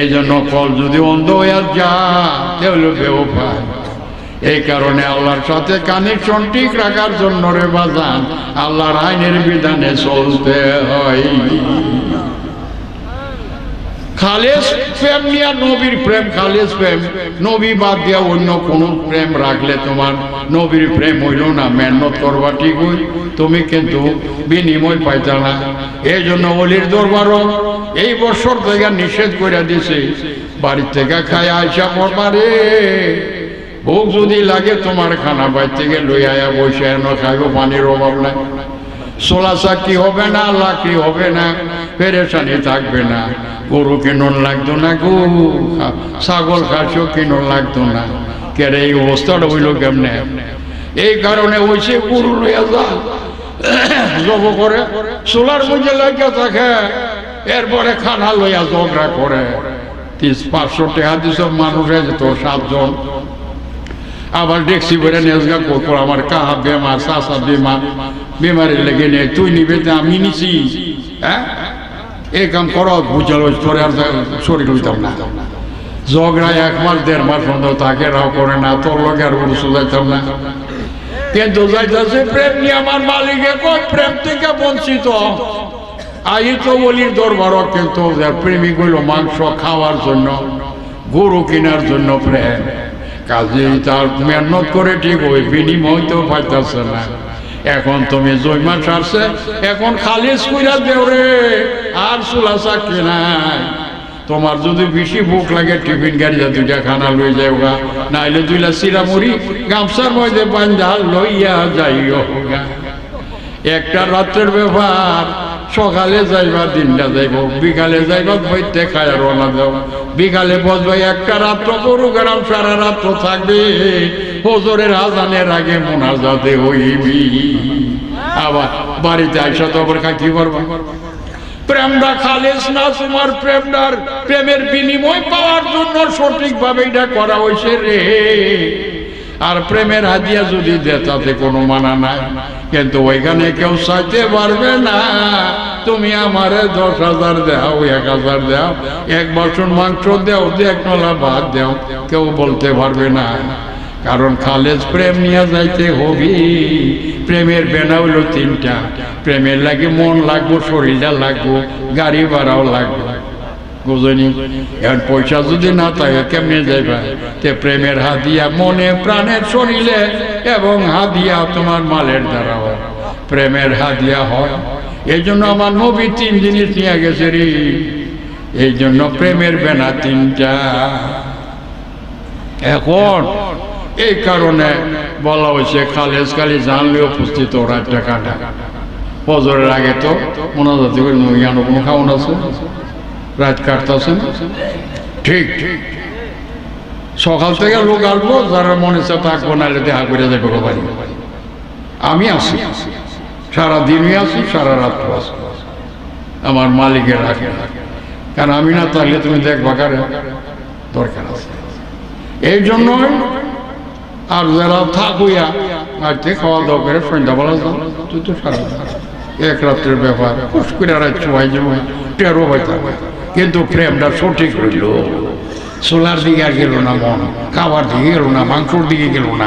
এই জন্য কল যদি অন্ধ হয়ে যা তাহলে বেউপায় এই কারণে আল্লাহর সাথে কানেকশন ঠিক রাখার জন্য রে বাজান, আল্লাহর আইনের বিধানে চলতে হয়। খালেস প্রেম নিয়ে নবীর প্রেম, খালেস প্রেম। নবী বাদ দিয়া অন্য কোন প্রেম রাখলে তোমার নবীর প্রেম হইল না, মেহনত করবা ঠিক হই তুমি কিন্তু বিনিময় পাইতা না। এই জন্য অলির দরবারও এই বছর থেকে নিষেধ করে দিছে বাড়ির থেকে খায় আইসা পড়বারে ভোগ যদি লাগে তোমার খানা বাইর থেকে লই আয়া বসে এনে খাইব, পানির অভাব নাই। সোলা কি হবে না, লাকড়ি হবে না, পেরেশানি থাকবে না। গরু কিনুন লাগতো না গো ছাগল, খাসও কিনুন লাগতো না। কেরে এই অবস্থাটা হইল কেমনে? এই কারণে হয়েছে গরু লইয়া যা, জব করে। সোলার মধ্যে লাগিয়া থাকে। এরপরে খানা লইয়া ঝগড়া করে। তিস পাঁচশো টাকা দিস মানুষের যেত সাতজন। আবার দেখছি বেড়ে নেজগা করতো আমার কাহা বেমার চাষা বেমার, বেমারের লেগে নেই, তুই নিবে আমি নিছি। হ্যাঁ? এই কাম করো বুঝাল তোরে আর শরীর হইতাম না। ঝগড়া এক মাস, দেড় মাস বন্ধ তাকে রাও করে না, তোর লগে আর উড়সু যাইতাম না। কিন্তু যাইতেছে, প্রেম নিয়ে আমার মালিকে কই প্রেম থেকে বঞ্চিত তো বলির দরবার কিন্তু প্রেমিক হইল মাংস খাওয়ার জন্য, গরু কেনার জন্য প্রেম। কাজেই তার মেহনত করে ঠিক ওই বিনিময় তো পাইতেছে না। এখন তুমি জৈমা সারছে, এখন খালিজ কইরা দেও রে, আর চুলা চাকরি তোমার যদি বেশি ভোক লাগে, টিফিন গাড়িতে দুইটা খানা লই যাওগা নাইলে দুইলা চিরামুড়ি, গামছার মধ্যে বান্ধা লইয়া যাইও গা। একটা রাত্রের ব্যাপার, সকালে যাইবা, দিনটা যাইব, বিকালে যাইবা, বইতে খায় রওনা দাও। বিকালে বসবে, একটা রাত্র গরু গরম, সারা রাত্র থাকবে। হজরের আজানের আগে মোনাজাতে হইবি। আবার বাড়িতে আইসা তো আবার কি করবা প্রেমটা খালেস না, তোমার প্রেমটার প্রেমের বিনিময় পাওয়ার জন্য সঠিকভাবে এটা করা হয়েছে রে। আর প্রেমের হাদিয়া যদি দে, তাতে কোনো মানা নাই। কিন্তু ওইখানে কেউ চাইতে পারবে না। তুমি আমারে দশ হাজার দাও, এক হাজার দাও, এক বছর মাংস দেও এক নলা ভাত দেও, কেউ বলতে পারবে না। কারণ খালেজ প্রেম নিয়ে যাইতে হবি। প্রেমের বেনা হইল তিনটা। প্রেমের লাগে মন লাগবো, শরীরটা লাগবো, গাড়ি ভাড়াও লাগবে। বুঝনি এখন পয়সা যদি না থাকে, কেমনে যাইবা? তে প্রেমের হাদিয়া মনে প্রাণের শরীরে এবং হাদিয়া তোমার মালের দ্বারা হয়। প্রেমের হাদিয়া হয়। এই জন্য আমার নবী তিন জিনিস নিয়ে গেছে রে। এই জন্য প্রেমের বেনা তিনটা। এখন এই কারণে বলা হয়েছে, খালেজ খালি জানলে উপস্থিত ওরা কাটা। ফজরের আগে তো মোনাজাতি করে কোনো খাওয়ান আছে? রাত কাটতেছেন ঠিক ঠিক। সকাল থেকে লোক আসব, যারা মনে চায় থাকব, নাহলে দেখা করে যাবে বাড়ি আমি আসি সারা দিনই আসি সারা রাত আসি আমার মালিকের রাখে কারণ আমি না থাকলে তুমি দেখবা কারে? দরকার আছে। এই জন্য আর যারা থাকুয়া আজকে খাওয়া দাওয়া করে সন্ধ্যাবেলা যাও, তুই তো সারা এক রাত্রের ব্যাপার। খুশ করে আর চুয়াই জমাই টেরো হইতে কিন্তু প্রেমটা সঠিক হইল। সোলার দিকে আর গেল না মন খাবার দিকে গেল না, মাংসর দিকে গেল না।